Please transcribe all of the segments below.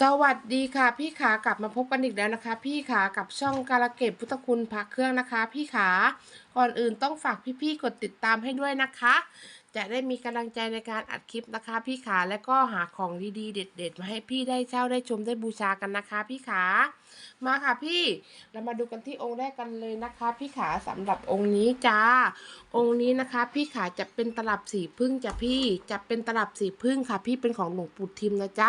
สวัสดีค่ะ พี่ขากลับมาพบกันอีกแล้วนะคะ พี่ขากับช่องการะเกดพุทธคุณพักเครื่องนะคะ พี่ขาก่อนอื่นต้องฝากพี่ๆกดติดตามให้ด้วยนะคะ จะได้มีกำลังใจในการอัดคลิปนะคะพี่ขาและก็หาของดีๆ เด็ด ๆ มาให้พี่ได้เช่าได้ชมได้บูชากันนะคะ พี่ขามาค่ะพี่เรามาดูกันที่องค์แรกกันเลยนะคะ พี่ขาสำหรับองค์นี้จ้า องค์นี้นะคะ พี่ขาจะเป็นตลับสีพึ่งจ้ะพี่จะเป็นตลับสีพึ่งค่ะ พี่เป็นของหลวงปู่ทิมนะจ๊ะ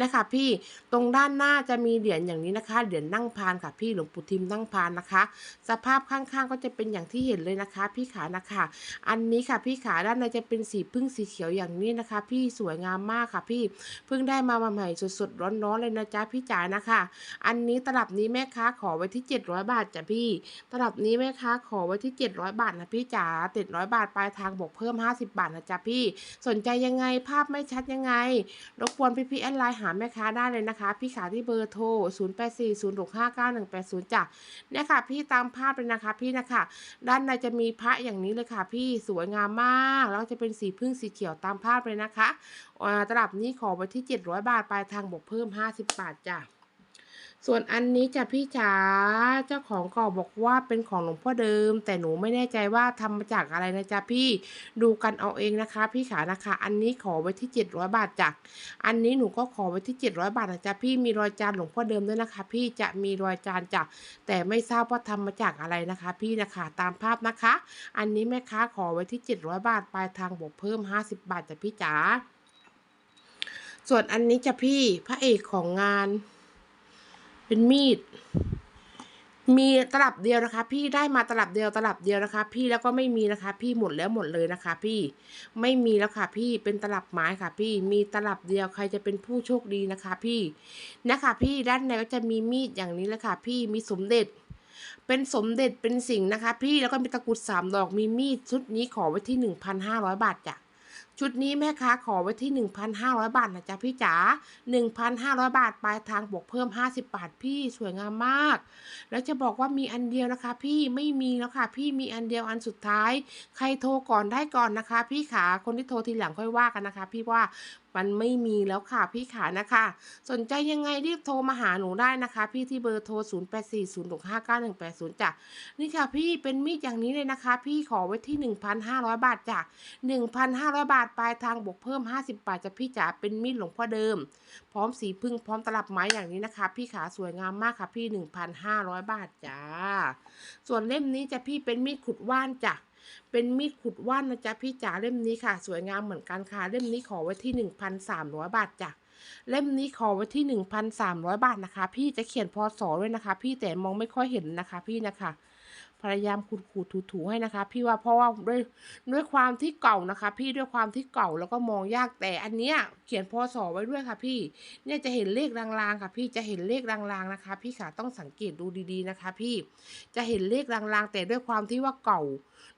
นะคะ พี่ตรงด้านหน้าจะมีเหรียญอย่างนี้นะคะเหรียญนั่งพานค่ะพี่หลวงปู่ทิมนั่งพานนะคะ สภาพข้างๆก็จะเป็นอย่างที่เห็นเลยนะคะ พี่ขานะคะ อันนี้ค่ะพี่ขาด้านในจะเป็นสีพึ่งสีเขียวอย่างนี้นะคะ พี่สวยงามมากค่ะพี่เพิ่งได้มาใหม่สดๆร้อนๆเลยนะจ๊ะพี่จ๋านะคะ อันนี้ตลับนี้แม่ค้าขอไว้ที่ 700 บาทจ้ะพี่ ตลับนี้แม่ค้าขอไว้ที่ 700 บาทนะพี่จ๋า700บาทปลายทางบวกเพิ่ม 50 บาทนะจ๊ะพี่ สนใจยังไงภาพไม่ชัดยังไงรบกวนพี่พี่ๆแอดไลน์หาแม่ค้าได้เลยนะคะ พี่ขาที่เบอร์โทร 0840659180จ้ะเนี่ยค่ะ พี่ตามภาพเลยนะคะ พี่นะคะ ด้านในจะมีพระอย่างนี้เลยค่ะ พี่สวยงามมากแล้วจะเป็นสีพึ่งสีเขียวตามภาพเลยนะคะอ่าตลับนี้ขอไว้ที่ 700 บาทปลายทางบวกเพิ่ม 50 บาทจ้ะ ส่วนอันนี้จะพี่จ๋าเจ้าของก็บอกว่าเป็นของหลวงพ่อเดิม แต่หนูไม่แน่ใจว่าทำมาจากอะไรนะจ๊ะพี่ดูกันเอาเองนะคะ พี่ขานะคะ อันนี้ขอไว้ที่ 700 บาทจ้ะอันนี้หนูก็ขอไว้ที่ 700 บาทนะจ๊ะพี่มีรอยจานหลวงพ่อเดิมด้วยนะคะ พี่จะมีรอยจานจ้ะแต่ไม่ทราบว่าทำมาจากอะไรนะคะ พี่นะคะตามภาพนะคะ อันนี้แม่ค้าขอไว้ที่ 700 บาทปลายทางบวกเพิ่ม 50 บาทจ้ะพี่จ๋าส่วนอันนี้จะพี่พระเอกของงาน เป็นมีด มีตลับเดียวนะคะ พี่ได้มาตลับเดียวตลับเดียวนะคะ พี่แล้วก็ไม่มีนะคะ พี่หมดแล้วหมดเลยนะคะ พี่ไม่มีแล้วค่ะ พี่เป็นตลับไม้ค่ะ พี่มีตลับเดียวใครจะเป็นผู้โชคดีนะคะ พี่นะคะ พี่ด้านในก็จะมีมีดอย่างนี้แหละค่ะ พี่มีสมเด็จเป็นสมเด็จเป็นสิ่งนะคะ พี่แล้วก็มีตะกรุดสามดอกมีมีดชุดนี้ขอไว้ที่หนึ่งพันห้าร้อยบาทจ้ะ ชุดนี้แม่ค้าขอไว้ที่หนึ่งพันห้าร้อยบาทนะจ๊ะพี่จ๋าหนึ่งพันห้าร้อยบาทปลายทางบวกเพิ่มห้าสิบบาทพี่สวยงามมาก แล้วจะบอกว่ามีอันเดียวนะคะ พี่ไม่มีแล้วค่ะ พี่มีอันเดียวอันสุดท้าย ใครโทรก่อนได้ก่อนนะคะ พี่ขาคนที่โทรทีหลังค่อยว่ากันนะคะ พี่ว่ามันไม่มีแล้วค่ะพี่ขานะคะ สนใจยังไงรีบโทรมาหาหนูได้นะคะ พี่ที่เบอร์โทร 0 8 4 0 6 5 9 1 8 0จ้ะนี่ค่ะพี่เป็นมีดอย่างนี้เลยนะคะ พี่ขอไว้ที่ 1,500 บาทจ้ะ1,500 บาทปลายทางบวกเพิ่ม 50 บาทจะพี่จ๋าเป็นมีดหลวงพ่อเดิม พร้อมสีพึ่งพร้อมตลับไม้อย่างนี้นะคะ พี่ขาสวยงามมากค่ะพี่ 1,500 บาทจ้า ส่วนเล่มนี้จะพี่เป็นมีดขุดว่านจ้ะเป็นมีดขุดว่านนะจ๊ะพี่จ๋าเล่มนี้ค่ะ สวยงามเหมือนกันค่ะ เล่มนี้ขอไว้ที่ 1,300 บาทจ้ะเล่มนี้ขอไว้ที่ 1,300 บาทนะคะ พี่จะเขียนพศด้วยนะคะ พี่แต่มองไม่ค่อยเห็นนะคะ พี่นะคะ พยายามขูดขูดถูถูให้นะคะ พี่ว่าเพราะว่าด้วยด้วยความที่เก่านะคะ พี่ด้วยความที่เก่าแล้วก็มองยากแต่อันเนี้ยเขียนพศไว้ด้วยค่ะ พี่เนี่ยจะเห็นเลขลางๆค่ะ พี่จะเห็นเลขลางๆนะคะ พี่ขาต้องสังเกตดูดีๆนะคะ พี่จะเห็นเลขลางๆแต่ด้วยความที่ว่าเก่า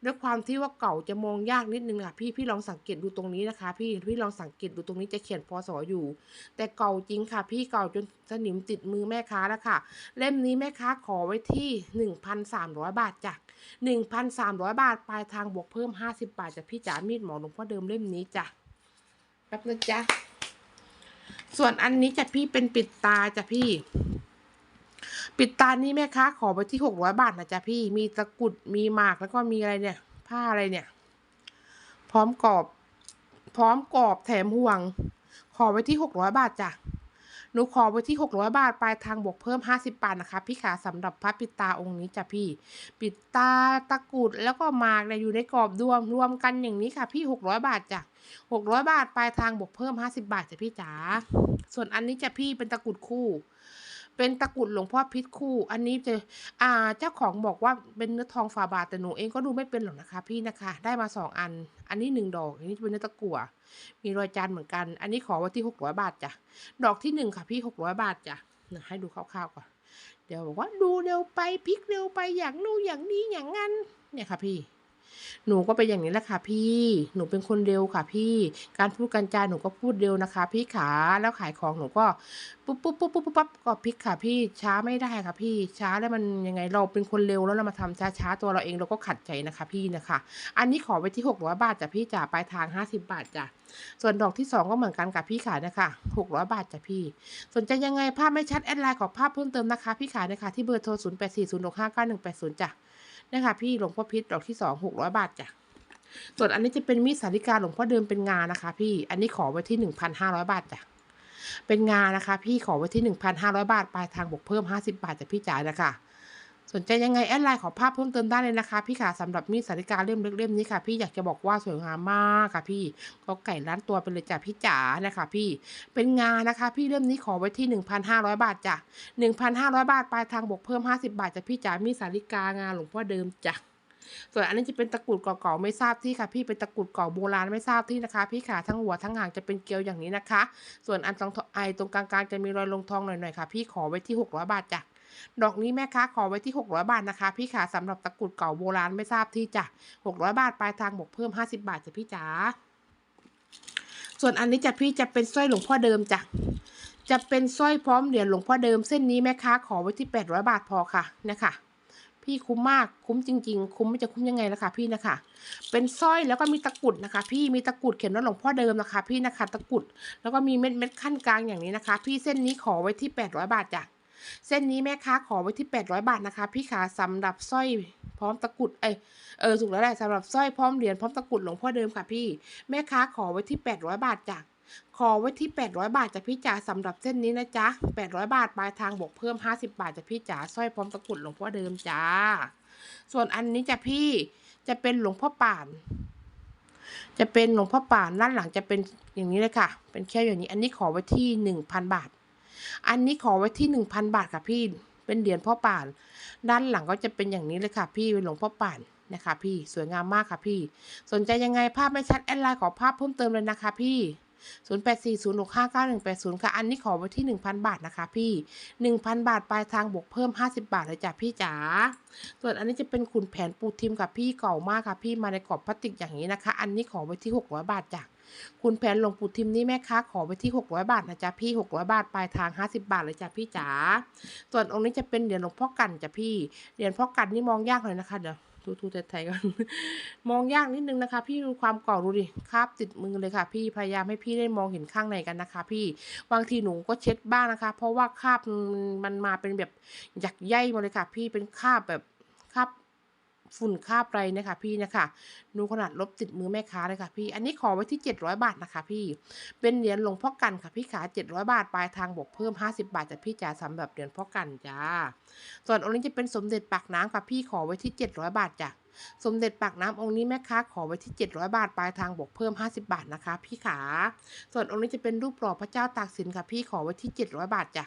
ด้วยความที่ว่าเก่าจะมองยากนิดนึงค่ะพี่พี่ลองสังเกตดูตรงนี้นะคะ พี่พี่ลองสังเกตดูตรงนี้จะเขียนพศอยู่ แต่เก่าจริงค่ะ พี่เก่าจนสนิมติดมือแม่ค้าแล้วค่ะ เล่มนี้แม่ค้าขอไว้ที่ 1,300 บาทจ้ะ1,300 บาทปลายทางบวกเพิ่ม 50 บาทจากพี่จ๋ามีดหมอหลวงพ่อเดิมเล่มนี้จ้ะแป๊บนะจ๊ะส่วนอันนี้จะพี่เป็นปิดตาจ้ะพี่ ปิดตานี่แม่ค้าขอไปที่หกร้อยบาทนะจ๊ะพี่ มีตะกุด มีหมากแล้วก็มีอะไรเนี่ย ผ้าอะไรเนี่ย พร้อมกรอบ พร้อมกรอบแถมห่วง ขอไว้ที่หกร้อยบาทจ้ะ หนูขอไว้ที่หกร้อยบาทปลายทางบวกเพิ่มห้าสิบบาทนะคะ พี่ขาสำหรับพระปิดตาองค์นี้จ้ะพี่ ปิดตาตะกุดแล้วก็หมากเนี่ยอยู่ในกรอบรวมรวมกันอย่างนี้ค่ะ พี่หกร้อยบาทจ้ะหกร้อยบาทปลายทางบวกเพิ่มห้าสิบบาทจ้ะพี่จ๋า ส่วนอันนี้จ้ะพี่เป็นตะกุดคู่ เป็นตะกรุดหลวงพ่อพิษคู่ อันนี้จะอ่าเจ้าของบอกว่าเป็นเนื้อทองฝาบาทแต่หนูเองก็ดูไม่เป็นหรอกนะคะ พี่นะคะ ได้มาสองอัน อันนี้หนึ่งดอก อันนี้เป็นเนื้อตะกั่วมีรอยจานเหมือนกัน อันนี้ขอไว้ที่หกร้อยบาทจ้ะ ดอกที่หนึ่งค่ะพี่หกร้อยบาทจ้ะให้ดูคร่าวๆก่อน เดี๋ยวบอกว่าดูเร็วไปพลิกเร็วไปอย่างนู้นอย่างนี้อย่างนั้นเนี่ยค่ะพี่ หนูก็เป็นอย่างนี้แหละค่ะพี่ หนูเป็นคนเร็วค่ะพี่ การพูดการจาหนูก็พูดเร็วนะคะ พี่ขา แล้วขายของหนูก็ปุ๊บปุ๊บปุ๊บปุ๊บปุ๊บปั๊บก็พลิกค่ะพี่ ช้าไม่ได้ค่ะพี่ ช้าแล้วมันยังไง เราเป็นคนเร็วแล้วเรามาทำช้าๆตัวเราเองเราก็ขัดใจนะคะพี่นะคะ อันนี้ขอไปที่600บาทจ้ะพี่จ๋าปลายทาง50บาทจ้ะ ส่วนดอกที่2ก็เหมือนกันกับพี่ขานะคะ600บาทจ้ะพี่ สนใจยังไงภาพไม่ชัดแอดไลน์ขอภาพเพิ่มเติมนะคะ พี่ขานะคะที่เบอร์โทร0 8 4 0 6 5 9 1 8 0จ้ะ นะคะพี่หลวงพ่อพิษดอกที่สองหกร้อยบาทจ้ะส่วนอันนี้จะเป็นมีดสาริกาหลวงพ่อเดิมเป็นงานนะคะ พี่อันนี้ขอไว้ที่หนึ่งพันห้าร้อยบาทจ้ะเป็นงานนะคะ พี่ขอไว้ที่หนึ่งพันห้าร้อยบาทปลายทางบวกเพิ่มห้าสิบบาทจากพี่จ๋านะคะ สนใจยังไงแอดไลน์ขอภาพเพิ่มเติมได้เลยนะคะ พี่ขาสำหรับมีดสาริกาเล่มเล็กเล่มนี้ค่ะ พี่อยากจะบอกว่าสวยงามมากค่ะ พี่ก็ไก่ล้านตัวไปเลยจ้ะพี่จ๋านะคะ พี่เป็นงานนะคะ พี่เล่มนี้ขอไว้ที่ 1,500 บาทจ้ะ1,500 บาทปลายทางบวกเพิ่ม 50 บาทจากพี่จ๋ามีดสาริกางานหลวงพ่อเดิมจ้ะส่วนอันนี้จะเป็นตะกรุดเก่าๆไม่ทราบที่ค่ะ พี่เป็นตะกรุดเก่าโบราณไม่ทราบที่นะคะ พี่ขาทั้งหัวทั้งหางจะเป็นเกลียวอย่างนี้นะคะ ส่วนอันตรงไอตรงกลางๆจะมีรอยลงทองหน่อยๆค่ะ พี่ขอไว้ที่600บาทจ้ะ ดอกนี้แม่ค้าขอไว้ที่ 600 บาทนะคะ พี่ขาสำหรับตะกรุดเก่าโบราณไม่ทราบที่จ้ะ600 บาทปลายทางบวกเพิ่ม 50 บาทจ้ะพี่จ๋าส่วนอันนี้จะพี่จะเป็นสร้อยหลวงพ่อเดิมจ้ะจะเป็นสร้อยพร้อมเหรียญหลวงพ่อเดิมเส้นนี้แม่ค้าขอไว้ที่ 800 บาทพอค่ะนะคะพี่คุ้มมากคุ้มจริง ๆ คุ้มไม่จะคุ้มยังไงล่ะคะพี่นะคะ เป็นสร้อยแล้วก็มีตะกรุดนะคะ พี่มีตะกรุดเขียนว่าหลวงพ่อเดิมนะคะ พี่นะคะ ตะกรุดแล้วก็มีเม็ดเม็ดขั้นกลางอย่างนี้นะคะ พี่เส้นนี้ขอไว้ที่ 800 บาทจ้ะ เส้นนี้แม่ค้าขอไว้ที่ 800 บาทนะคะ พี่ขาสำหรับสร้อยพร้อมตะกุดเอเออถูกแล้วแหละสำหรับสร้อยพร้อมเหรียญพร้อมตะกุดหลวงพ่อเดิมค่ะพี่ แม่ค้าขอไว้ที่ 800 บาทจ้ะขอไว้ที่ 800 บาทจากพี่จ๋าสำหรับเส้นนี้นะจ๊ะ 800 บาทปลายทางบวกเพิ่ม 50 บาทจากพี่จ๋าสร้อยพร้อมตะกุดหลวงพ่อเดิมจ้า ส่วนอันนี้จะพี่จะเป็นหลวงพ่อป่าน จะเป็นหลวงพ่อป่านด้านหลังจะเป็นอย่างนี้เลยค่ะ เป็นแค่อย่างนี้ อันนี้ขอไว้ที่ 1,000 บาท อันนี้ขอไว้ที่ 1,000 บาทค่ะพี่ เป็นเหรียญพ่อป่าน ด้านหลังก็จะเป็นอย่างนี้เลยค่ะพี่เป็นหลวงพ่อป่านนะคะพี่ สวยงามมากค่ะพี่ สนใจยังไงภาพไม่ชัดแอดไลน์ขอภาพเพิ่มเติมเลยนะคะพี่0840659180 ค่ะ อันนี้ขอไว้ที่ 1,000 บาทนะคะพี่ 1,000 บาทปลายทางบวกเพิ่ม 50 บาทเลยจ้ะพี่จ๋า ส่วนอันนี้จะเป็นขุนแผนปูทิมกับพี่เก่ามากค่ะพี่มาในกรอบพลาสติกอย่างนี้นะคะ อันนี้ขอไว้ที่ 600 บาทจ้ะ คุณแผนหลวงปู่ทิมนี่แม่ค้าขอไว้ที่ 600 บาทนะจ๊ะพี่ 600 บาทปลายทาง 50 บาทเลยจ้ะพี่จ๋า ส่วนองค์นี้จะเป็นเหรียญหลวงพ่อกันจ้ะพี่ เหรียญพ่อกันนี่มองยากหน่อยนะคะเดี๋ยวทูทูไทยๆกันมองยากนิดนึงนะคะ พี่ดูความเก่าดูดิคาบติดมือเลยค่ะ พี่พยายามให้พี่ได้มองเห็นข้างในกันนะคะ พี่บางทีหนูก็เช็ดบ้างนะคะ เพราะว่าคาบมันมาเป็นแบบหยักใยมาเลยค่ะ พี่เป็นคาบแบบคาบ ฝุ่นคาบไรนะคะพี่นะคะดูขนาดลบติดมือแม่ค้าเลยค่ะพี่ อันนี้ขอไว้ที่ 700 บาทนะคะพี่ เป็นเหรียญหลวงพ่อกันค่ะพี่ขา700 บาทปลายทางบวกเพิ่ม 50 บาทจากพี่จ๋าสำหรับเหรียญพ่อกันจ้า ส่วนองค์นี้จะเป็นสมเด็จปากน้ำค่ะพี่ขอไว้ที่ 700 บาทจ้ะสมเด็จปากน้ำองค์นี้แม่ค้าขอไว้ที่ 700 บาทปลายทางบวกเพิ่ม 50 บาทนะคะ พี่ขา ส่วนองค์นี้จะเป็นรูปหล่อพระเจ้าตากสินค่ะพี่ขอไว้ที่ 700 บาทจ้ะ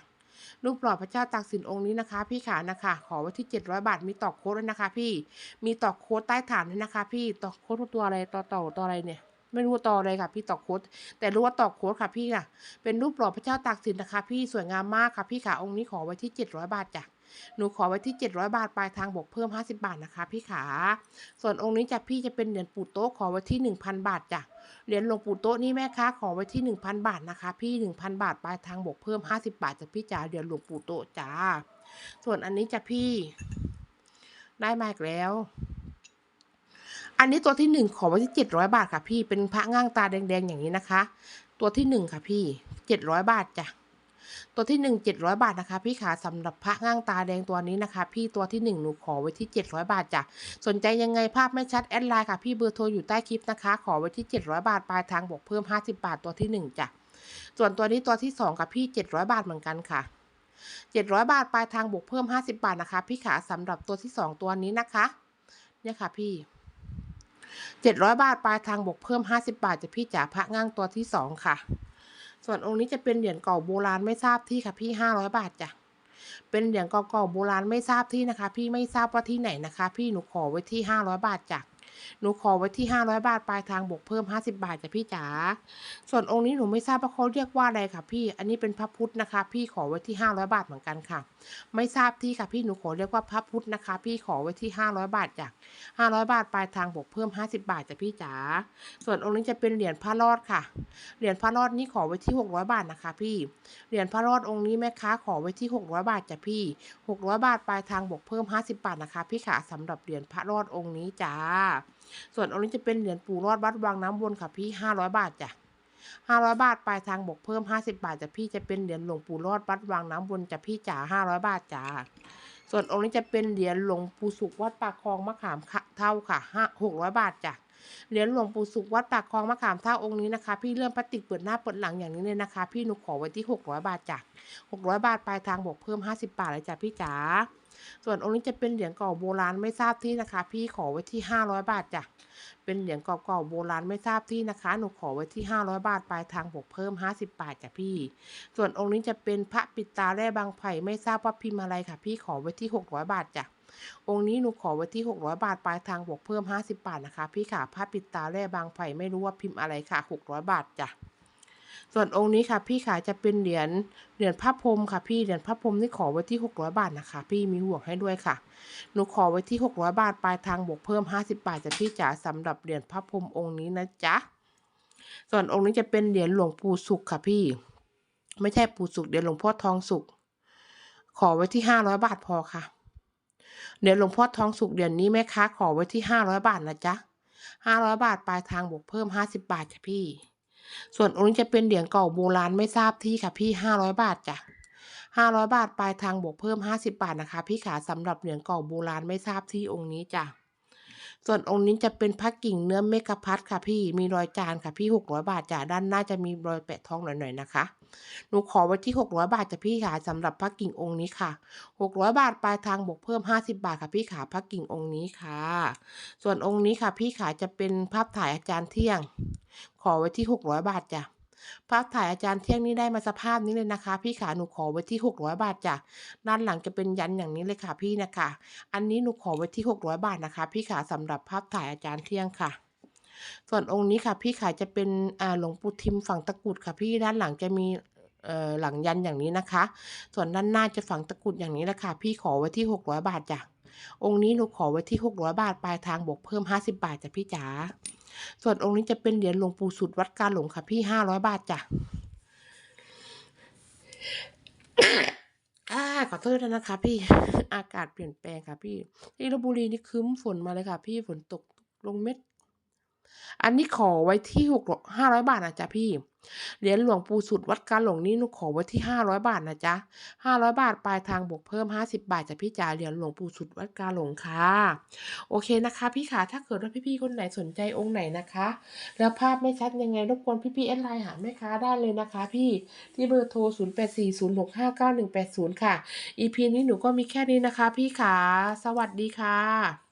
รูปหล่อพระเจ้าตากสินองค์นี้นะคะ พี่ขานะคะ ขอไว้ที่ 700 บาท มีต่อโค้ดด้วยนะคะ พี่ มีต่อโค้ดใต้ฐานด้วยนะคะ พี่ ต่อโค้ดตัวอะไร ต่อต่อตัวอะไรเนี่ยไม่รู้ว่าต่ออะไรค่ะพี่ต่อโค้ดแต่รู้ว่าต่อโค้ดค่ะพี่ค่ะเป็นรูปหล่อพระเจ้าตากสินนะคะ พี่สวยงามมากค่ะพี่ขาองค์นี้ขอไว้ที่ 700 บาทจ้ะ หนูขอไว้ที่ 700 บาทปลายทางบวกเพิ่ม 50 บาทนะคะ พี่ขา ส่วนองค์นี้จะพี่จะเป็นเหรียญปู่โต๊ะขอไว้ที่ 1,000 บาทจ้ะเหรียญหลวงปู่โต๊ะนี่แม่ค้าขอไว้ที่ 1,000 บาทนะคะ พี่ 1,000 บาทปลายทางบวกเพิ่ม 50 บาทจากพี่จ๋าเหรียญหลวงปู่โต๊ะจ้าส่วนอันนี้จะพี่ ได้มาอีกแล้วอันนี้ตัวที่หนึ่งขอไว้ที่700บาทค่ะพี่เป็นพระง่างตาแดงๆอย่างนี้นะคะ ตัวที่หนึ่งค่ะพี่700บาทจ้ะ ตัวที่หนึ่งเจ็ดร้อยบาทนะคะ พี่ขาสำหรับพระง่างตาแดงตัวนี้นะคะ พี่ตัวที่หนึ่งหนูขอไว้ที่เจ็ดร้อยบาทจ้ะสนใจยังไงภาพไม่ชัดแอดไลน์ค่ะพี่เบอร์โทรอยู่ใต้คลิปนะคะ ขอไว้ที่เจ็ดร้อยบาทปลายทางบวกเพิ่มห้าสิบาทตัวที่หนึ่งจ้ะส่วนตัวนี้ตัวที่สองกับพี่เจ็ดร้อยบาทเหมือนกันค่ะเจ็ดร้อยบาทปลายทางบวกเพิ่มห้าสิบาทนะคะ พี่ขาสำหรับตัวที่สองตัวนี้นะคะเนี่ยค่ะพี่เจ็ดร้อยบาทปลายทางบวกเพิ่มห้าสิบาทจะพี่จ๋าพระง่างตัวที่สองค่ะ ส่วนองค์นี้จะเป็นเหรียญเก่าโบราณไม่ทราบที่ค่ะพี่ห้าร้อยบาทจ้ะเป็นเหรียญเก่าๆโบราณไม่ทราบที่นะคะ พี่ไม่ทราบว่าที่ไหนนะคะ พี่หนูขอไว้ที่ห้าร้อยบาทจ้ะหนูขอไว้ที่ห้าร้อยบาทปลายทางบวกเพิ่มห้าสิบาทจ้ะพี่จ๋าส่วนองค์นี้หนูไม่ทราบว่าเขาเรียกว่าอะไรค่ะ พี่อันนี้เป็นพระพุทธนะคะ พี่ขอไว้ที่ห้าร้อยบาทเหมือนกันค่ะ ไม่ทราบที่ค่ะพี่หนูขอเรียกว่าพระพุทธนะคะ พี่ขอไว้ที่ 500 บาทจ้ะ500 บาทปลายทางบวกเพิ่ม 50 บาทจะพี่จ๋าส่วนองค์นี้จะเป็นเหรียญพระรอดค่ะ เหรียญพระรอดนี่ขอไว้ที่ 600 บาทนะคะ พี่ เหรียญพระรอดองค์นี้แม่ค้าขอไว้ที่ 600 บาทจะพี่ 600 บาทปลายทางบวกเพิ่ม 50 บาทนะคะ พี่ขาสำหรับเหรียญพระรอดองค์นี้จ้าส่วนองค์นี้จะเป็นเหรียญปู่รอดวัดวังน้ำวนค่ะพี่ 500 บาทจ้ะ 500 บาทปลายทางบวกเพิ่ม 50 บาทจ้ะพี่จะเป็นเหรียญหลวงปู่รอดวัดวังน้ำวนจ้ะพี่จ๋า500 บาทจ้าส่วนองค์นี้จะเป็นเหรียญหลวงปู่สุขวัดปากคลองมะขามเท่าค่ะห้า600บาทจ้ะเหรียญหลวงปู่สุขวัดปากคลองมะขามเท่าองค์นี้นะคะ พี่เลื่อนพลาสติกเปิดหน้าเปิดหลังอย่างนี้เลยนะคะ พี่หนูขอไว้ที่600บาทจ้ะ600บาทปลายทางบวกเพิ่ม50บาทเลยจ้ะพี่จ๋า ส่วนองค์นี้จะเป็นเหรียญเก่าโบราณไม่ทราบที่นะคะ พี่ขอไว้ที่ 500 บาทจ้ะเป็นเหรียญเก่าๆโบราณไม่ทราบที่นะคะ หนูขอไว้ที่ 500 บาทปลายทางบวกเพิ่ม 50 บาทจ้ะพี่ ส่วนองค์นี้จะเป็นพระปิดตาแร่บางไผ่ไม่ทราบว่าพิมพ์อะไรค่ะ พี่ขอไว้ที่ 600 บาทจ้ะองค์นี้หนูขอไว้ที่ 600 บาทปลายทางบวกเพิ่ม 50 บาทนะคะ พี่ค่ะพระปิดตาแร่บางไผ่ไม่รู้ว่าพิมพ์อะไรค่ะ 600 บาทจ้ะ ส่วนองค์นี้ค่ะ พี่ขาจะเป็นเหรียญเหรียญพระพรมค่ะ พี่เหรียญพระพรมนี่ขอไว้ที่ 600 บาทนะคะ พี่มีห่วงให้ด้วยค่ะ หนูขอไว้ที่ 600 บาทปลายทางบวกเพิ่ม 50 บาทจ้ะพี่จ๋าสำหรับเหรียญพระพรมองค์นี้นะจ๊ะส่วนองค์นี้จะเป็นเหรียญหลวงปู่สุขค่ะพี่ ไม่ใช่ปู่สุขเหรียญหลวงพ่อทองสุข ขอไว้ที่ 500 บาทพอค่ะเหรียญหลวงพ่อทองสุขเหรียญนี้แม่ค้าขอไว้ที่500บาทนะจ๊ะ500บาทปลายทางบวกเพิ่ม50บาทจ้ะพี่ ส่วนองค์นี้จะเป็นเหรียญเก่าโบราณไม่ทราบที่ค่ะพี่ 500 บาทจ้ะ500 บาทปลายทางบวกเพิ่ม 50 บาทนะคะ พี่ขาสำหรับเหรียญเก่าโบราณไม่ทราบที่องค์นี้จ้ะส่วนองค์นี้จะเป็นพระกิ่งเนื้อเมกะพัดค่ะพี่มีรอยจานค่ะพี่ 600 บาทจ้ะด้านหน้าจะมีรอยแปะทองหน่อยๆนะคะหนูขอไว้ที่ 600 บาทจ้ะพี่ขาสำหรับพระกิ่งองค์นี้ค่ะ 600 บาทปลายทางบวกเพิ่ม 50 บาทค่ะพี่ขาพระกิ่งองค์นี้ค่ะ ส่วนองค์นี้ค่ะพี่ขาจะเป็นภาพถ่ายอาจารย์เที่ยง ขอไว้ที่ 600 บาทจ้ะภาพถ่ายอาจารย์เที่ยงนี้ได้มาสภาพนี้เลยนะคะ พี่ขาหนูขอไว้ที่ 600 บาทจ้ะด้านหลังจะเป็นยันอย่างนี้เลยค่ะพี่นะคะ อันนี้หนูขอไว้ที่ 600 บาทนะคะ พี่ขาสำหรับภาพถ่ายอาจารย์เที่ยงค่ะ ส่วนองค์นี้ค่ะ พี่ขาจะเป็นอ่าหลวงปู่ทิมฝังตะกรุดค่ะ พี่ด้านหลังจะมีเอ่อหลังยันอย่างนี้นะคะ ส่วนด้านหน้าจะฝังตะกรุดอย่างนี้แหละค่ะ พี่ขอไว้ที่ 600 บาทจ้ะองค์นี้หนูขอไว้ที่ 600 บาทปลายทางบวกเพิ่ม 50 บาทจ้ะพี่จ๋า ส่วนองค์นี้จะเป็นเหรียญหลวงปู่สุดวัดกาหลงค่ะ พี่ห้าร้อยบาทจ้ะอ่าขอโทษด้วยนะคะ พี่อากาศเปลี่ยนแปลงค่ะ พี่ที่ลบบุรีนี่ครึ้มฝนมาเลยค่ะ พี่ฝนตกลงเม็ด อันนี้ขอไว้ที่หกห้าร้อยบาทนะจ๊ะพี่ เหรียญหลวงปู่สุดวัดกาหลงนี่หนูขอไว้ที่ห้าร้อยบาทนะจ๊ะห้าร้อยบาทปลายทางบวกเพิ่มห้าสิบาทจ้ะพี่จ๋า เหรียญหลวงปู่สุดวัดกาหลงค่ะ โอเคนะคะ พี่ขาถ้าเกิดว่าพี่ๆคนไหนสนใจองค์ไหนนะคะ แล้วภาพไม่ชัดยังไงรบกวนพี่ๆแอดไลน์หาแม่ค้าได้เลยนะคะ พี่ ที่เบอร์โทร0 8 4 0 6 5 9 1 8 0ค่ะ EP นี้หนูก็มีแค่นี้นะคะ พี่ขา สวัสดีค่ะ